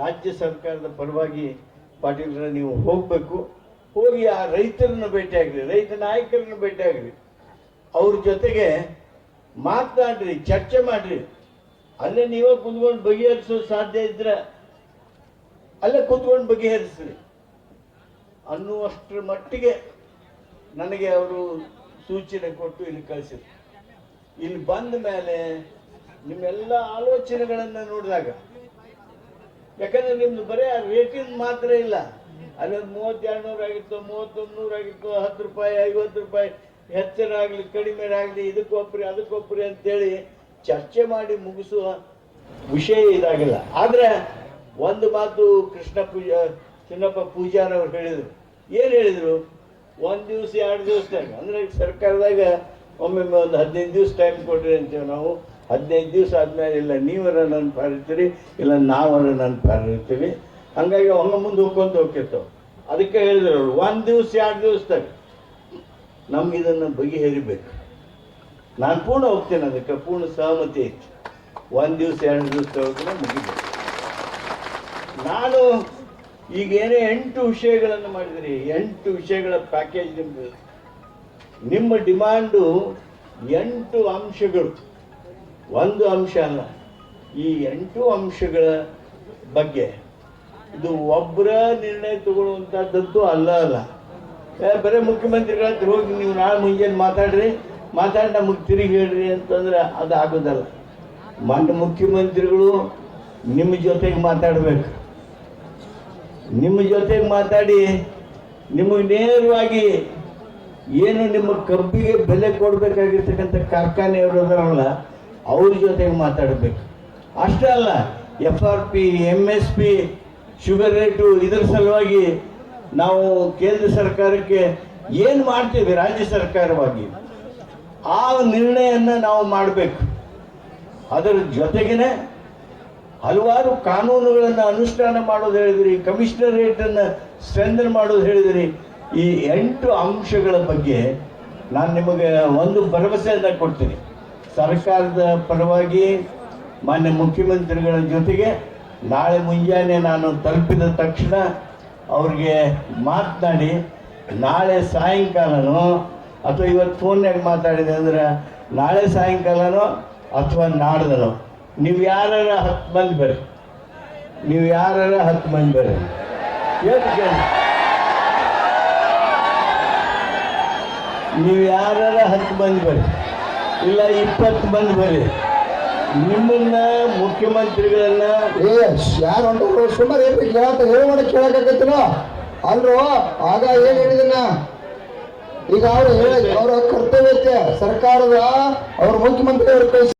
ರಾಜ್ಯ ಸರ್ಕಾರದ ಪರವಾಗಿ ಪಾಟೀಲ್ರ ನೀವು ಹೋಗಬೇಕು. ಹೋಗಿ ಆ ರೈತರನ್ನು ಭೇಟಿಯಾಗ್ರಿ ರೈತ ನಾಯಕರನ್ನು ಭೇಟಿಯಾಗ್ರಿ ಅವ್ರ ಜೊತೆಗೆ ಮಾತನಾಡ್ರಿ, ಚರ್ಚೆ ಮಾಡ್ರಿ. ಅಲ್ಲೇ ನೀವೇ ಕುಂತ್ಕೊಂಡು ಬಗೆಹರಿಸೋ ಸಾಧ್ಯ ಇದ್ರೆ ಅಲ್ಲೇ ಕುತ್ಕೊಂಡು ಬಗೆಹರಿಸ್ರಿ. ಅನ್ನುವಷ್ಟರ ಮಟ್ಟಿಗೆ ನನಗೆ ಅವರು ಸೂಚನೆ ಕೊಟ್ಟು ಇಲ್ಲಿ ಕಳಿಸಿದ್ರು. ಇಲ್ಲಿ ಬಂದ ಮೇಲೆ ನಿಮ್ಮೆಲ್ಲ ಆಲೋಚನೆಗಳನ್ನು ನೋಡಿದಾಗ ಯಾಕಂದ್ರೆ ನಿಮ್ದು ಬರೀ ಆ ರೇಟಿಂಗ್ ಮಾತ್ರ ಇಲ್ಲ. ಅಲ್ಲೊಂದು ಮೂವತ್ತೆರಡು ನೂರು ಆಗಿತ್ತು ಮೂವತ್ತೊಂದು ನೂರು ಆಗಿತ್ತು, ಹತ್ತು ರೂಪಾಯಿ, ಐವತ್ತು ರೂಪಾಯಿ ಹೆಚ್ಚರಾಗಲಿ ಕಡಿಮೆ ಆಗಲಿ ಇದಕ್ಕೊಬ್ರಿ ಅದಕ್ಕೊಬ್ರಿ ಅಂತೇಳಿ ಚರ್ಚೆ ಮಾಡಿ ಮುಗಿಸುವ ವಿಷಯ ಇದಾಗಿಲ್ಲ. ಆದ್ರೆ ಒಂದು ಮಾತು ಕೃಷ್ಣ ಪೂಜಾ, ಚಿನ್ನಪ್ಪ ಪೂಜಾರ್ ಅವ್ರು ಹೇಳಿದ್ರು. ಏನ್ ಹೇಳಿದ್ರು? ಒಂದ್ ದಿವ್ಸ, ಎರಡು ದಿವಸದಾಗ ಅಂದ್ರೆ ಸರ್ಕಾರದಾಗ ಒಮ್ಮೊಮ್ಮೆ ಒಂದು ಹದಿನೈದು ದಿವಸ ಟೈಮ್ ಕೊಡ್ರಿ ಅಂತೀವಿ ನಾವು. ಹದಿನೈದು ದಿವಸ ಆದ್ಮೇಲೆ ಇಲ್ಲ ನೀವರ ನನ್ನ ಪಾರಿರ್ತೀರಿ ಇಲ್ಲ ನಾವರ ನನ್ನ ಪಾರಿರ್ತೀವಿ ಹಂಗಾಗಿ ಅವಂಗ ಮುಂದೆ ಹೋಗ್ಕೊಂತ ಹೋಗ್ತಿರ್ತವೆ ಅದಕ್ಕೆ ಹೇಳಿದ್ರು ಅವರು ಒಂದು ದಿವಸ, ಎರಡು ದಿವಸದಾಗ ನಮ್ಗೆ ಇದನ್ನು ಬಗೆಹರಿಬೇಕು. ನಾನು ಪೂರ್ಣ ಹೋಗ್ತೇನೆ ಅದಕ್ಕೆ, ಪೂರ್ಣ ಸಹಮತಿ ಐತಿ. ಒಂದು ದಿವಸ, ಎರಡು ದಿವಸ ಮುಗಿಬೇಕು. ನಾನು ಈಗ ಏನೇ ಎಂಟು ವಿಷಯಗಳನ್ನು ಮಾಡಿದ್ರಿ, ಎಂಟು ವಿಷಯಗಳ ಪ್ಯಾಕೇಜ್ ನಿಮ್ಮದು ನಿಮ್ಮ ಡಿಮಾಂಡು ಎಂಟು ಅಂಶಗಳು. ಒಂದು ಅಂಶ ಅಲ್ಲ. ಈ ಎಂಟು ಅಂಶಗಳ ಬಗ್ಗೆ. ಇದು ಒಬ್ಬರ ನಿರ್ಣಯ ತಗೊಳ್ಳುವಂಥದ್ದು ಅಲ್ಲ ಅಲ್ಲ. ಬರೀ ಮುಖ್ಯಮಂತ್ರಿಗಳ ಹತ್ರ ಹೋಗಿ ನೀವು ನಾಳೆ ಮುಂಜಾನೆ ಮಾತಾಡ್ರಿ. ಮಾತಾಡಿ ನಮಗೆ ತಿರುಗಿ ಹೇಳ್ರಿ ಅಂತಂದ್ರೆ ಅದು ಆಗೋದಲ್ಲ ಮಾನ್ಯ ಮುಖ್ಯಮಂತ್ರಿಗಳು ನಿಮ್ಮ ಜೊತೆಗೆ ಮಾತಾಡಬೇಕು. ನಿಮ್ಮ ಜೊತೆಗೆ ಮಾತಾಡಿ ನಿಮಗೆ ನೇರವಾಗಿ ಏನು ನಿಮ್ಮ ಕಬ್ಬಿಗೆ ಬೆಲೆ ಕೊಡಬೇಕಾಗಿರ್ತಕ್ಕಂಥ ಕಾರ್ಖಾನೆ ಅದಾರಲ್ಲ ಅವ್ರ ಜೊತೆಗೆ ಮಾತಾಡಬೇಕು. ಅಷ್ಟೇ ಅಲ್ಲ F R P M S P sugar rate ಇದರ ಸಲುವಾಗಿ ನಾವು ಕೇಂದ್ರ ಸರ್ಕಾರಕ್ಕೆ ಏನು ಮಾಡ್ತೀವಿ ರಾಜ್ಯ ಸರ್ಕಾರವಾಗಿ? ಆ ನಿರ್ಣಯನ್ನ ನಾವು ಮಾಡಬೇಕು. ಅದರ ಜೊತೆಗೇನೆ ಹಲವಾರು ಕಾನೂನುಗಳನ್ನು ಅನುಷ್ಠಾನ ಮಾಡೋದು ಹೇಳಿದ್ರಿ, ಕಮಿಷನರೇಟನ್ನು ಸ್ಟ್ರೆಂದನ್ ಮಾಡೋದು ಹೇಳಿದಿರಿ. ಈ ಎಂಟು ಅಂಶಗಳ ಬಗ್ಗೆ ನಾನು ನಿಮಗೆ ಒಂದು ಭರವಸೆಯನ್ನು ಕೊಡ್ತೀನಿ. ಸರ್ಕಾರದ ಪರವಾಗಿ ಮಾನ್ಯ ಮುಖ್ಯಮಂತ್ರಿಗಳ ಜೊತೆಗೆ ನಾಳೆ ಮುಂಜಾನೆ ನಾನು ತಲುಪಿದ ತಕ್ಷಣ ಅವ್ರಿಗೆ ಮಾತನಾಡಿ, ನಾಳೆ ಸಾಯಂಕಾಲನೋ ಅಥವಾ ಇವತ್ತು ಫೋನ್ಯಾಗ ಮಾತಾಡಿದೆ ಅಂದ್ರೆ ನಾಳೆ ಸಾಯಂಕಾಲನೋ ಅಥವಾ ನಾಡ್ದನೋ. ನೀವು ಯಾರ ಹತ್ತು ಮಂದಿ ಬರ್ರಿ. ನೀವು ಯಾರ ಹತ್ತು ಮಂದಿ ಬರ್ರಿ. ನೀವು ಯಾರ ಹತ್ತು ಮಂದಿ ಬರ್ರಿ? ಇಲ್ಲ ಇಪ್ಪತ್ತು ಮಂದಿ ಬರ್ರಿ. ನಿಮ್ಮನ್ನ ಮುಖ್ಯಮಂತ್ರಿಗಳನ್ನ ಏ ಯಾರು ಹೊಂಟರು ಸುಮಾರು ಏನ್ರಿ ಕೇಳ್ತಾ ಹೇಳಿ ಮಾಡಿ ಕೇಳಕ್ಕಾಗತ್ತಿಲ್ಲ. ಅಲ್ರು ಆಗ ಏನ್ ಹೇಳಿದನ್ನ? ಈಗ ಅವ್ರು ಹೇಳ ಅವ್ರ ಕರ್ತವ್ಯ ಐತೆ. ಸರ್ಕಾರದ ಅವ್ರ ಮುಖ್ಯಮಂತ್ರಿ ಅವ್ರ ಕೈ